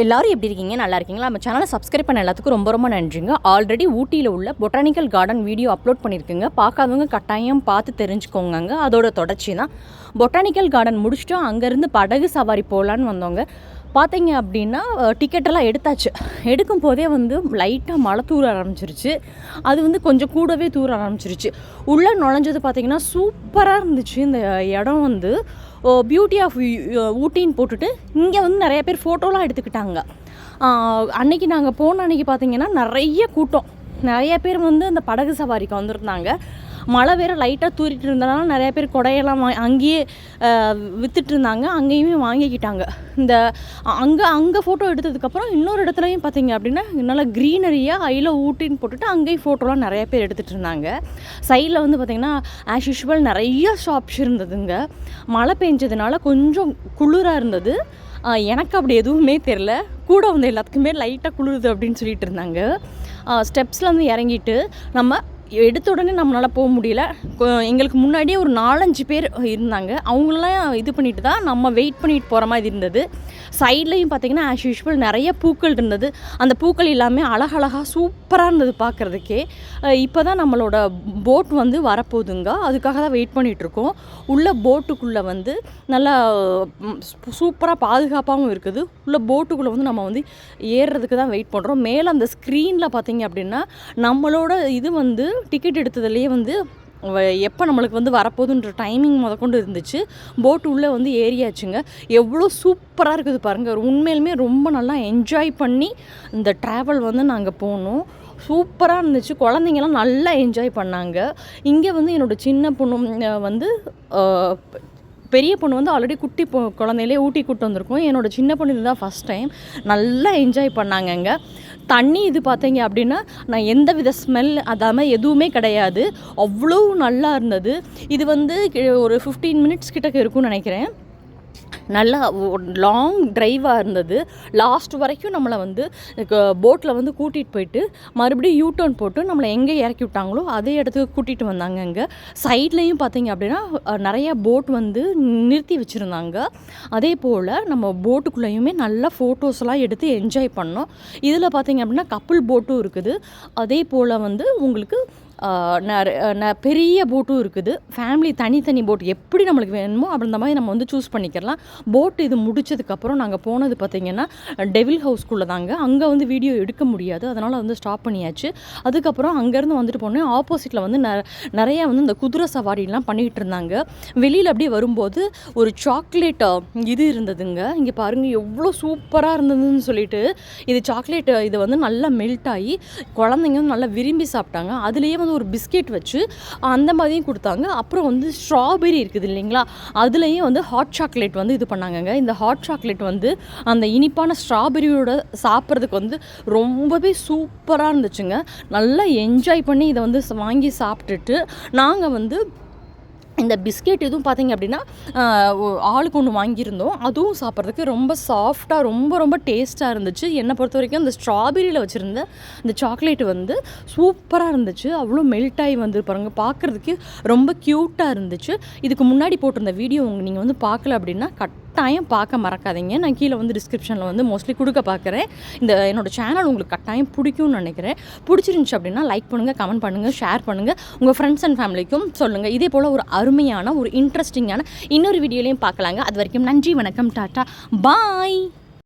எல்லாரும் எப்படி இருக்கீங்க? நல்லா இருக்கீங்களா? நம்ம சேனலை சப்ஸ்கிரைப் பண்ண எல்லாத்துக்கும் ரொம்ப ரொம்ப நன்றிங்க. ஆல்ரெடி ஊட்டியில் உள்ள பொட்டானிக்கல் கார்டன் வீடியோ அப்லோட் பண்ணியிருக்குங்க. பார்க்காதவங்க கட்டாயம் பார்த்து தெரிஞ்சுக்கோங்க அதோட தொடர்ச்சி தான் பொட்டானிக்கல் கார்டன் முடிச்சுட்டு அங்கேருந்து படகு சவாரி போகலான்னு வந்தவங்க பார்த்தீங்க அப்படின்னா டிக்கெட்டெல்லாம் எடுத்தாச்சு. எடுக்கும் போதே வந்து லைட்டாக மழை தூர ஆரம்பிச்சிருச்சு. அது வந்து கொஞ்சம் கூடவே தூர ஆரம்பிச்சிருச்சு. உள்ளே நுழைஞ்சது பார்த்திங்கன்னா சூப்பராக இருந்துச்சு. இந்த இடம் வந்து பியூட்டி ஆஃப் ஊட்டின்னு போட்டுட்டு இங்கே வந்து நிறைய பேர் ஃபோட்டோலாம் எடுத்துக்கிட்டாங்க. அன்னைக்கு நாங்கள் போன அன்னைக்கு பார்த்திங்கன்னா நிறைய கூட்டம். நிறைய பேர் வந்து அந்த படகு சவாரிக்கு வந்திருந்தாங்க. மழை வேறு லைட்டாக தூரிட்டு இருந்தனால நிறைய பேர் கொடையெல்லாம் வா அங்கேயே விற்றுட்டு இருந்தாங்க. அங்கேயுமே வாங்கிக்கிட்டாங்க. இந்த அங்கே அங்கே ஃபோட்டோ எடுத்ததுக்கப்புறம் இன்னொரு இடத்துலையும் பார்த்தீங்க அப்படின்னா நல்லா க்ரீனரியாக ஐயில் ஊட்டின்னு போட்டுட்டு அங்கேயும் ஃபோட்டோலாம் நிறைய பேர் எடுத்துகிட்டு இருந்தாங்க. சைடில் வந்து பார்த்திங்கன்னா ஆஸ் யூஷுவல் நிறைய ஷாப்ஸ் இருந்ததுங்க. மழை பெஞ்சதுனால கொஞ்சம் குளிராக இருந்தது. எனக்கு அப்படி எதுவுமே தெரில கூட வந்து எல்லாத்துக்குமே லைட்டாக குளிருது அப்படின்னு சொல்லிட்டு இருந்தாங்க. ஸ்டெப்ஸில் வந்து இறங்கிட்டு நம்ம எடுத்த உடனே நம்மளால் போக முடியல. எங்களுக்கு முன்னாடியே ஒரு நாலஞ்சு பேர் இருந்தாங்க. அவங்களெலாம் இது பண்ணிட்டு தான் நம்ம வெயிட் பண்ணிட்டு போகிற மாதிரி இருந்தது. சைட்லேயும் பார்த்தீங்கன்னா ஆஸ் யூஷுவல் நிறைய பூக்கள் இருந்தது. அந்த பூக்கள் எல்லாமே அழகழகாக சூப்பராக இருந்தது பார்க்குறதுக்கே இப்போ தான் நம்மளோட போட் வந்து வரப்போகுதுங்க. அதுக்காக தான் வெயிட் பண்ணிகிட்ருக்கோம் உள்ள போட்டுக்குள்ளே வந்து நல்லா சூப்பராக பாதுகாப்பாகவும் இருக்குது. உள்ள போட்டுக்குள்ளே வந்து நம்ம வந்து ஏறுறதுக்கு தான் வெயிட் பண்ணுறோம் மேலே அந்த ஸ்க்ரீனில் பார்த்தீங்க அப்படின்னா நம்மளோட இது வந்து டிக்கெட் எடுத்ததுலேயே வந்து எப்போ நம்மளுக்கு வந்து வரப்போகுதுன்ற டைமிங் முதற்கொண்டு இருந்துச்சு. போட் உள்ளே வந்து ஏறியாச்சுங்க. எவ்வளோ சூப்பராக இருக்குது பாருங்கள் உண்மையிலுமே ரொம்ப நல்லா என்ஜாய் பண்ணி இந்த ட்ராவல் வந்து நாங்கள் போனோம். சூப்பராக இருந்துச்சு. குழந்தைங்கலாம் நல்லா என்ஜாய் பண்ணாங்க. இங்கே வந்து என்னோடய சின்ன பொண்ணு வந்து பெரிய பொண்ணு வந்து ஆல்ரெடி குட்டி பொ குழந்தையிலே ஊட்டி கூட்டு வந்திருக்கோம். என்னோட சின்ன பொண்ணு இதுதான் ஃபஸ்ட் டைம் நல்லா என்ஜாய் பண்ணாங்கங்க தண்ணி இது பார்த்தீங்க அப்படின்னா நான் எந்த வித ஸ்மெல் அதாமல் எதுவுமே கிடையாது. அவ்வளோ நல்லா இருந்தது. இது வந்து ஒரு ஃபிஃப்டீன் மினிட்ஸ் கிட்டக்கு இருக்கும்னு நினைக்கிறேன். நல்லா லாங் டிரைவாக இருந்தது. லாஸ்ட் வரைக்கும் நம்மளை வந்து போட்டில் வந்து கூட்டிகிட்டு போயிட்டு மறுபடியும் யூ டர்ன் போட்டு நம்மளை எங்கே இறக்கி விட்டாங்களோ அதே இடத்துக்கு கூட்டிகிட்டு வந்தாங்க அங்கே. சைட்லேயும் பார்த்தீங்க அப்படின்னா நிறையா நிறைய போட் வந்து நிறுத்தி வச்சுருந்தாங்க. அதே போல் நம்ம போட்டுக்குள்ளேயுமே நல்லா ஃபோட்டோஸ்லாம் எடுத்து என்ஜாய் பண்ணோம். இதில் பார்த்தீங்க அப்படின்னா கப்புள் போட்டும் இருக்குது. அதே போல் வந்து உங்களுக்கு பெரிய போட்டும் இருக்குது. ஃபேமிலி தனித்தனி போட் எப்படி நம்மளுக்கு வேணுமோ அப்படி மாதிரி நம்ம வந்து சூஸ் பண்ணிக்கலாம் போட் இது முடிச்சதுக்கப்புறம் நாங்கள் போனது பார்த்திங்கன்னா டெவில் ஹவுஸ்க்குள்ளே தாங்க அங்கே வந்து வீடியோ எடுக்க முடியாது. அதனால் வந்து ஸ்டாப் பண்ணியாச்சு. அதுக்கப்புறம் அங்கேருந்து வந்துட்டு போனேன் ஆப்போசிட்டில் வந்து நிறைய வந்து இந்த குதிரை சவாரிலாம் பண்ணிகிட்டு இருந்தாங்க. வெளியில் அப்படியே வரும்போது ஒரு சாக்லேட் இது இருந்ததுங்க. இங்கே பாருங்கள் எவ்வளோ சூப்பராக இருந்ததுன்னு சொல்லிட்டு இது சாக்லேட் இது வந்து நல்லா மெல்ட் ஆகி குழந்தைங்க வந்து நல்லா விரும்பி சாப்பிட்டாங்க. அதுலேயே வந்து ஒரு பிஸ்கெட் வச்சு அந்த மாதிரியும் கொடுத்தாங்க. அப்புறம் வந்து ஸ்ட்ராபெரி இருக்குது இல்லைங்களா? அதுலேயும் வந்து ஹாட் சாக்லேட் வந்து இது பண்ணாங்கங்க. இந்த ஹாட் சாக்லேட் வந்து அந்த இனிப்பான ஸ்ட்ராபெரியோட சாப்பிட்றதுக்கு வந்து ரொம்பவே சூப்பராக இருந்துச்சுங்க. நல்லா என்ஜாய் பண்ணி இதை வந்து வாங்கி சாப்பிட்டுட்டு நாங்கள் வந்து இந்த பிஸ்கெட் எதுவும் பார்த்தீங்க அப்படின்னா ஆளுக்கு ஒன்று வாங்கியிருந்தோம். அதுவும் சாப்பிட்றதுக்கு ரொம்ப சாஃப்டாக ரொம்ப ரொம்ப டேஸ்ட்டாக இருந்துச்சு. என்னை பொறுத்த வரைக்கும் அந்த ஸ்ட்ராபெரியில் வச்சுருந்த இந்த சாக்லேட் வந்து சூப்பராக இருந்துச்சு. அவ்வளோ மெல்ட் ஆகி வந்து பாருங்க. பார்க்குறதுக்கு ரொம்ப க்யூட்டாக இருந்துச்சு. இதுக்கு முன்னாடி போட்டிருந்த வீடியோ நீங்கள் வந்து பார்க்கல அப்படின்னா கட் கட்டாயம் பார்க்க மறக்காதீங்க. நான் கீழே வந்து டிஸ்கிரிப்ஷனில் வந்து மோஸ்ட்லி கொடுக்க பார்க்குறேன். இந்த என்னோட சேனல் உங்களுக்கு கட்டாயம் பிடிக்கும்னு நினைக்கிறேன். பிடிச்சிருந்துச்சு அப்படின்னா லைக் பண்ணுங்கள் கமெண்ட் பண்ணுங்கள் ஷேர் பண்ணுங்கள் உங்கள் ஃப்ரெண்ட்ஸ் அண்ட் ஃபேமிலிக்கும் சொல்லுங்கள் இதே போல் ஒரு அருமையான ஒரு இன்ட்ரெஸ்டிங்கான இன்னொரு வீடியோலையும் பார்க்கலாங்க. அது வரைக்கும் நன்றி வணக்கம் டாட்டா. பாய்